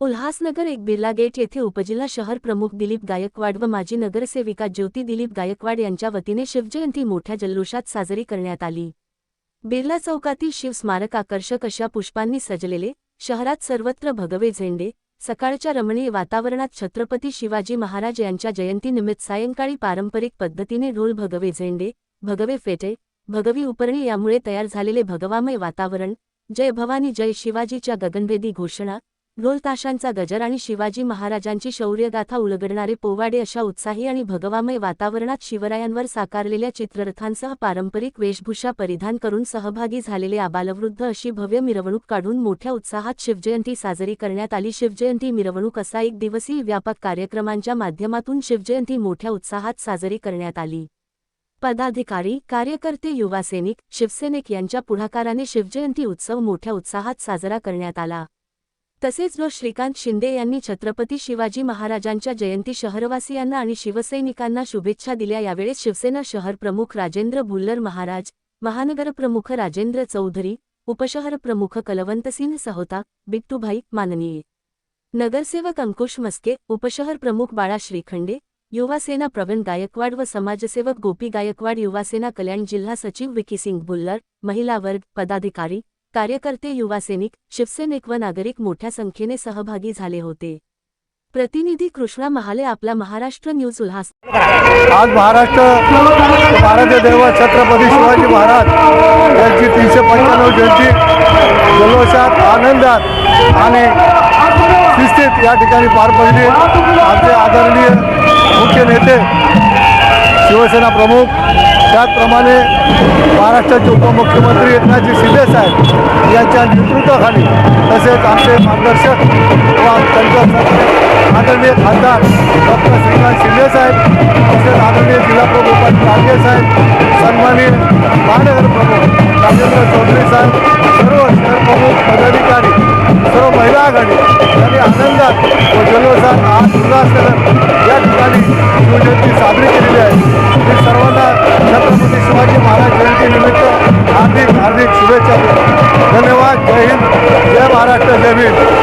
उल्हासनगर एक बिर्ला गेट येथे उपजिल्हा शहर प्रमुख दिलीप गायकवाड व माजी नगरसेविका ज्योती दिलीप गायकवाड यांच्या वतीने शिवजयंती मोठ्या जल्लोषात साजरी करण्यात आली. बिर्ला चौकातील शिव स्मारक आकर्षक अशा पुष्पांनी सजलेले शहरात सर्वत्र भगवे झेंडे सकाळच्या रमणीय वातावरणात छत्रपती शिवाजी महाराज यांच्या जयंतीनिमित्त सायंकाळी पारंपरिक पद्धतीने ढोल भगवे झेंडे भगवे फेटे भगवी उपरणी यामुळे तयार झालेले भगवामय वातावरण जय भवानी जय शिवाजीच्या गगनभेदी घोषणा ढोलताशांचा गजर आणि शिवाजी महाराजांची शौर्यगाथा उलगडणारे पोवाडे अशा उत्साही आणि भगवामय वातावरणात शिवरायांवर साकारलेल्या चित्ररथांसह पारंपरिक वेशभूषा परिधान करून सहभागी झालेले आबालवृद्ध अशी भव्य मिरवणूक काढून मोठ्या उत्साहात शिवजयंती साजरी करण्यात आली. शिवजयंती मिरवणूक असा एक दिवसीय व्यापक कार्यक्रमांच्या माध्यमातून शिवजयंती मोठ्या उत्साहात साजरी करण्यात आली. पदाधिकारी कार्यकर्ते युवा सैनिक शिवसैनिक यांच्या पुढाकाराने शिवजयंती उत्सव मोठ्या उत्साहात साजरा करण्यात आला. तसेच डॉ श्रीकांत शिंदे यांनी छत्रपती शिवाजी महाराजांच्या जयंती शहरवासियांना आणि शिवसैनिकांना शुभेच्छा दिल्या. यावेळेस शिवसेना शहर प्रमुख राजेंद्र भुल्लर महाराज महानगरप्रमुख राजेंद्र चौधरी उपशहर प्रमुख कलवंतसिंह सहोता बिट्टूभाई माननीय. नगरसेवक अंकुश मस्के उपशहर प्रमुख बाळा श्रीखंडे युवासेना प्रवीण गायकवाड व समाजसेवक गोपी गायकवाड युवासेना कल्याण जिल्हा सचिव विकीसिंग बुल्लर महिला वर्ग पदाधिकारी कार्यकर्ते युवासैनिक शिवसैनिक व नागरिक मोठ्या संख्येने सहभागी झाले होते. प्रतिनिधी कृष्णा महाले आपला महाराष्ट्र न्यूज उल्हास आज महाराष्ट्र भारतीय देव छत्रपती शिवाजी महाराज यांची तीनशे पंच्याण्णव जयंती जल्लोषात आनंदात आणि शिस्तीत या ठिकाणी पार पडली. आमचे आदरणीय मुख्य नेते शिवसेना प्रमुख त्याचप्रमाणे महाराष्ट्राचे उपमुख्यमंत्री एकनाथजी शिंदे साहेब यांच्या नेतृत्वाखाली तसेच आमचे मार्गदर्शक व त्यांच्या आदरणीय खासदार डॉक्टर श्रीकांत शिंदे साहेब तसेच आदरणीय जिल्हा प्रमुख काळगे साहेब सन्माननीय महानगर प्रमुख राजेंद्र चौधरी साहेब सर्व शहरप्रमुख पदाधिकारी सर्व महिला आघाडी यांनी आनंदात व जल्लोषात आज उल्हासनगर या ठिकाणी शिवजयंती साजरी केलेली आहे. हार्दिक शुभेच्छा. धन्यवाद. जय हिंद. जय महाराष्ट्र. जय भीम.